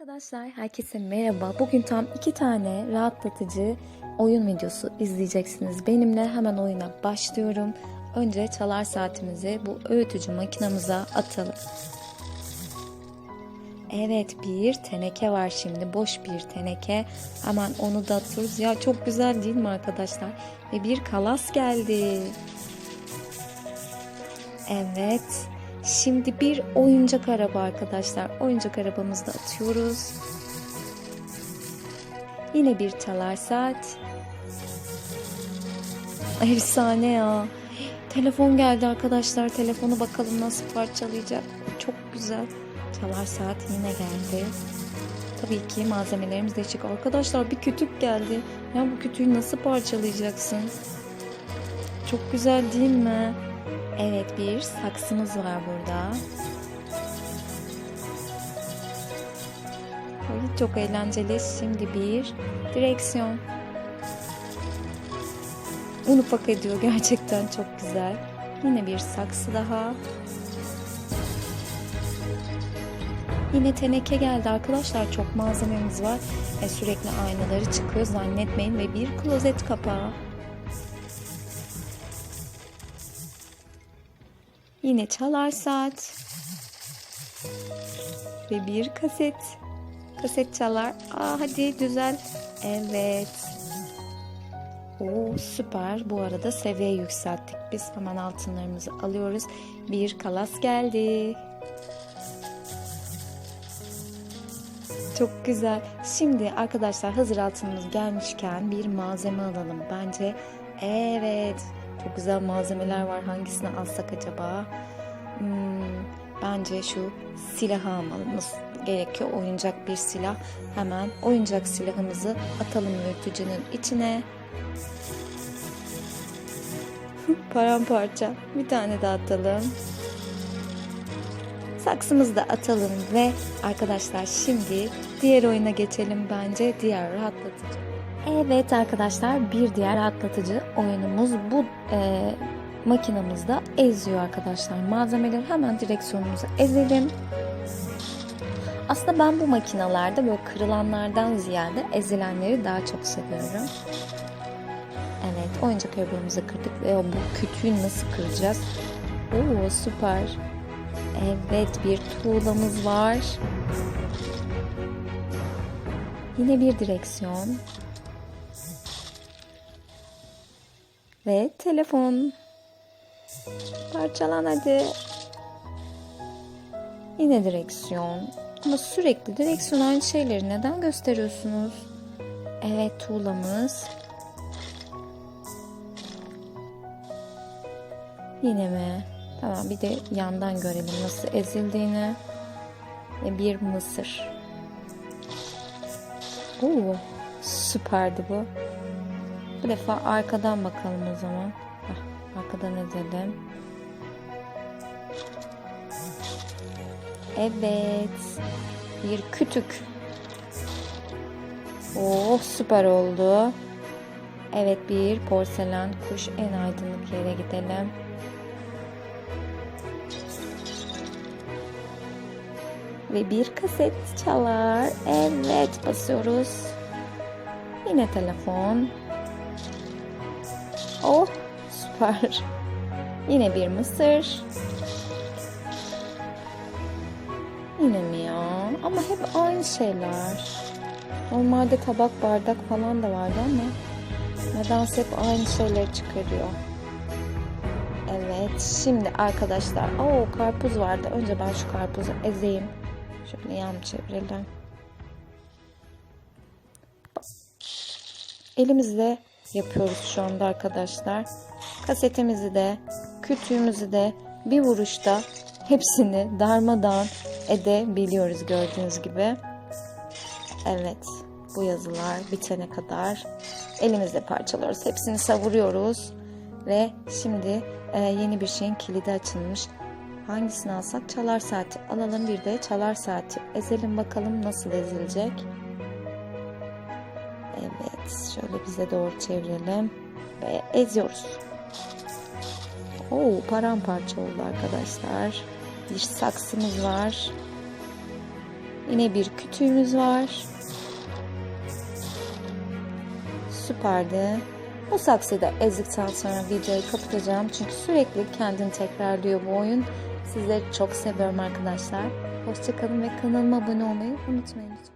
Arkadaşlar herkese merhaba. Bugün tam iki tane rahatlatıcı oyun videosu izleyeceksiniz. Benimle hemen oyuna başlıyorum. Önce çalar saatimizi bu öğütücü makinamıza atalım. Evet bir teneke var şimdi. Boş bir teneke. Hemen onu da atıyoruz. Ya çok güzel değil mi arkadaşlar? Ve bir kalas geldi. Evet. Şimdi bir oyuncak araba arkadaşlar. Oyuncak arabamızı da atıyoruz. Yine bir çalar saat. Efsane ya. Telefon geldi arkadaşlar. Telefonu bakalım nasıl parçalayacak. Çok güzel. Çalar saat yine geldi. Tabii ki malzemelerimiz değişik. Arkadaşlar bir kütük geldi. Ya bu kütüğü nasıl parçalayacaksın? Çok güzel değil mi? Evet bir saksımız var burada. Ay, çok eğlenceli. Şimdi bir direksiyon. Un ufak ediyor gerçekten çok güzel. Yine bir saksı daha. Yine teneke geldi arkadaşlar. Çok malzememiz var. E, sürekli aynaları çıkıyor zannetmeyin. Ve bir klozet kapağı. Yine çalar saat. Ve bir kaset. Kaset çalar. Aa hadi düzel. Evet. Oo süper. Bu arada seviye yükselttik. Biz hemen altınlarımızı alıyoruz. Bir kalas geldi. Çok güzel. Şimdi arkadaşlar hazır altınımız gelmişken bir malzeme alalım. Bence evet çok güzel malzemeler var. Hangisini alsak acaba? Hmm, bence şu silahı almamız gerekiyor. Oyuncak bir silah. Hemen oyuncak silahımızı atalım yürütücünün içine. Paramparça. Bir tane daha atalım. Saksımızı da atalım ve arkadaşlar şimdi diğer oyuna geçelim bence. Diğer rahatlatıcı. Evet arkadaşlar bir diğer rahatlatıcı oyunumuz bu e, makinamızda eziyor arkadaşlar. Malzemeleri hemen direksiyonumuza ezelim. Aslında ben bu makinalarda böyle kırılanlardan ziyade ezilenleri daha çok seviyorum. Evet oyuncak arabamızı kırdık ve bu kütüğü nasıl kıracağız? Oo süper. Evet bir tuğlamız var. Yine bir direksiyon. Ve telefon. Parçalan hadi. Yine direksiyon. Ama sürekli direksiyon aynı şeyleri neden gösteriyorsunuz? Evet tuğlamız. Yine mi? Tamam bir de yandan görelim nasıl ezildiğini. Ve bir mısır. Oo, süperdi bu. Bu defa arkadan bakalım o zaman. Heh, arkadan ezelim. Evet. Bir kütük. Oh süper oldu. Evet bir porselen kuş en aydınlık yere gidelim. Ve bir kaset çalar. Evet basıyoruz. Yine telefon. Oh süper. Yine bir mısır. Yine mi ya? Ama hep aynı şeyler. Normalde tabak bardak falan da vardı ama nedense hep aynı şeyleri çıkarıyor. Evet şimdi arkadaşlar o karpuz vardı. Önce ben şu karpuzu ezeyim. Şöyle yan çevirelim. Elimizle yapıyoruz şu anda arkadaşlar. Kasetimizi de, kütüğümüzü de bir vuruşta hepsini darmadağın edebiliyoruz gördüğünüz gibi. Evet, bu yazılar bitene kadar elimizle parçalıyoruz. Hepsini savuruyoruz ve şimdi e, yeni bir şeyin kilidi açılmış. Hangisini alsak çalar saati alalım bir de çalar saati ezelim bakalım nasıl ezilecek. Evet şöyle bize doğru çevirelim ve eziyoruz. Oo paramparça oldu arkadaşlar. Bir saksımız var. Yine bir kütüğümüz var. Süperdi. Bu saksıyı da ezdikten sonra videoyu kapatacağım. Çünkü sürekli kendini tekrarlıyor bu oyun. Sizleri çok seviyorum arkadaşlar. Hoşçakalın ve kanalıma abone olmayı unutmayın lütfen.